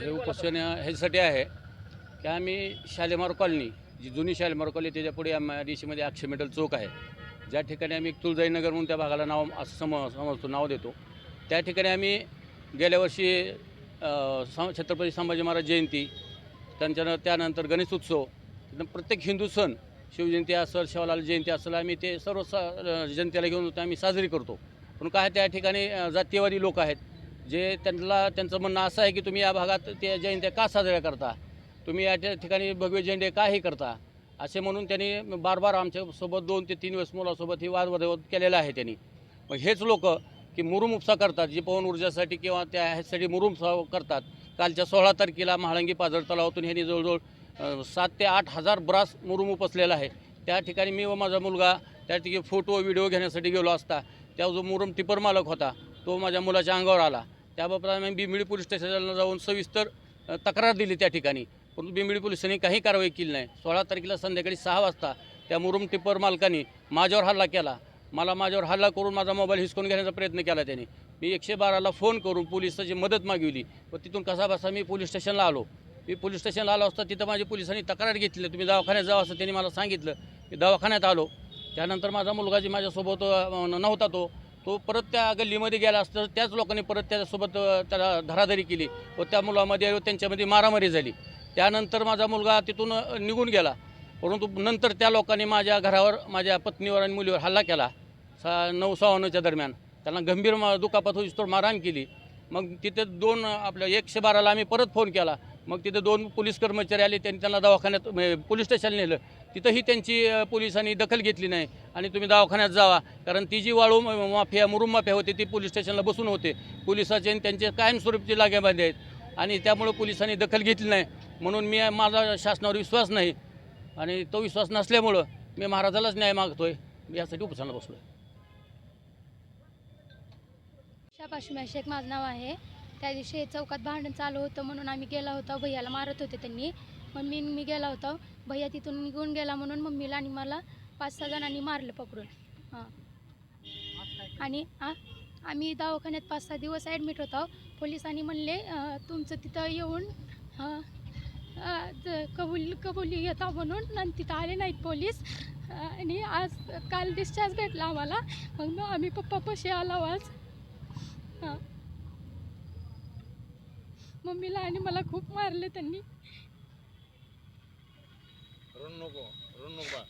हे उपोषण ह्याच्यासाठी आहे की आम्ही शालेमार कॉलनी जी जुनी शालेमार कॉलनी त्याच्या पुढे एम आय डी सीमध्ये अक्षय मीटर चौक आहे. ज्या ठिकाणी आम्ही तुळजाईनगर म्हणून त्या भागाला नाव असं सम समजतो नाव देतो. त्या ठिकाणी आम्ही गेल्या वर्षी छत्रपती संभाजी महाराज जयंती त्यांच्या त्यानंतर गणेश उत्सव प्रत्येक हिंदू सण शिवजयंती असेल शिवलाल जयंती असेल आम्ही ते सर्व स जनतेला घेऊन ते आम्ही साजरी करतो. पण काय त्या ठिकाणी जातीयवादी लोक आहेत जे त्यांना त्यांचं म्हणणं असं आहे की तुम्ही या भागात ते जयंत्या का साजऱ्या करता? तुम्ही या त्या ठिकाणी भगवे झेंडे का हे करता? असे म्हणून त्यांनी बार बार आमच्यासोबत दोन ते तीन वेळेस मुलासोबत ही वादविवाद केलेला आहे त्यांनी. मग हेच लोक की मुरुम उपसा करतात जी पवन ऊर्जासाठी किंवा त्या ह्यासाठी मुरुम करतात. कालच्या सोळा तारखेला महाळंगी पाझर तलावातून ह्यांनी जवळजवळ सात ते आठ हजार ब्रास मुरुम उपसलेला आहे. त्या ठिकाणी मी व माझा मुलगा त्या ठिकाणी फोटो व्हिडिओ घेण्यासाठी गेलो असता. त्या जो मुरुम टिपर मालक होता तो माझ्या मुलाच्या अंगावर आला. त्याबाबत आम्ही बिमिळी पोलीस स्टेशनला जाऊन सविस्तर तक्रार दिली त्या ठिकाणी. परंतु बिमिळी पोलिसांनी काही कारवाई केली नाही. सोळा तारखेला संध्याकाळी सहा वाजता त्या मुरुम टिपर मालकाने माझ्यावर हल्ला केला. मला माझ्यावर हल्ला करून माझा मोबाईल हिसकून घेण्याचा प्रयत्न केला त्याने. मी एकशे बाराला फोन करून पोलिसाची मदत मागविली. व तिथून कसा बसा मी पोलीस स्टेशनला आलो. मी पोलीस स्टेशनला आलो असता तिथं माझ्या पोलिसांनी तक्रार घेतली. तुम्ही दवाखान्यात जावं असं त्यांनी मला सांगितलं. मी दवाखान्यात आलो. त्यानंतर माझा मुलगा जी माझ्यासोबत नव्हता तो तो परत त्या गल्लीमध्ये गेला असता त्याच लोकांनी परत त्याच्यासोबत त्याला धराधरी केली व त्या मुलामध्ये व त्यांच्यामध्ये मारामारी झाली. त्यानंतर माझा मुलगा तिथून निघून गेला. परंतु नंतर त्या लोकांनी माझ्या घरावर माझ्या पत्नीवर आणि मुलीवर हल्ला केला. सा नऊ सहा दरम्यान. त्यांना गंभीर मा दुखापत होईस तर मारहाण केली. मग तिथे दोन आपल्या एकशे बाराला आम्ही परत फोन केला. मग तिथे दोन पोलीस कर्मचारी आले त्यांनी त्यांना दवाखान्यात पोलीस स्टेशन नेलं. तिथंही त्यांची पोलिसांनी दखल घेतली नाही आणि तुम्ही दवाखान्यात जावा. कारण ती जी वाळू माफिया मुरुम माफिया होती ती पोलीस स्टेशनला बसून होते. पोलिसाचे आणि त्यांचे कायमस्वरूपी लागेबांधे आहेत. आणि त्यामुळे पोलिसांनी दखल घेतली नाही. म्हणून मी माझा शासनावर विश्वास नाही. आणि तो विश्वास नसल्यामुळं मी महाराजालाच न्याय मागतोय. यासाठी उपसाला बसलो शाबाशुम्या शेख माझं नाव आहे. त्या दिवशी चौकात भांडण चालू होतं म्हणून आम्ही गेला होता. भैयाला मारत होते त्यांनी. मग मी गेला होता. भैया तिथून निघून गेला म्हणून मम्मीला आणि मला पाच सहा जणांनी मारलं पकडून. हां. आणि आ आम्ही दवाखान्यात पाच सहा दिवस ॲडमिट होतो पोलिसांनी म्हणले तुमचं तिथं येऊन अं, अं, ज- कबुली घेता म्हणून आणि तिथं आले नाहीत पोलीस. आणि आज काल डिस्चार्ज भेटला आम्हाला. मग मग आम्ही पप्पापाशी आला आज. हां. मम्मीला आणि मला खूप मारले त्यांनी. रडू नको रडू नको बा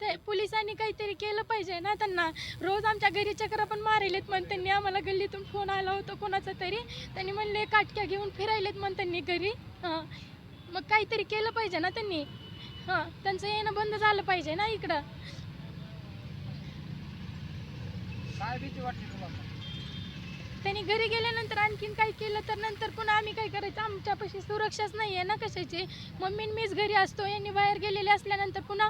ते पोलिसांनी काहीतरी केलं पाहिजे ना त्यांना. रोज आमच्या घरी चक्र पण मारेलेत म्हण त्यांनी. आम्हाला गल्लीतून फोन आला होता कोणाचा तरी. त्यांनी म्हणले काटक्या घेऊन फिरायलेत म्हण त्यांनी घरी. हां. मग काहीतरी केलं पाहिजे ना त्यांनी. हां त्यांचं येणं बंद झालं पाहिजे ना इकडं. काय भीती वाटते तुला आता? त्यांनी घरी गेल्यानंतर आणखीन काही केलं तर नंतर पुन्हा आम्ही काय करायचं? आमच्यापाशी सुरक्षाच नाही आहे ना कशाची? मम्मी मीच घरी असतो यांनी बाहेर गेलेले असल्यानंतर पुन्हा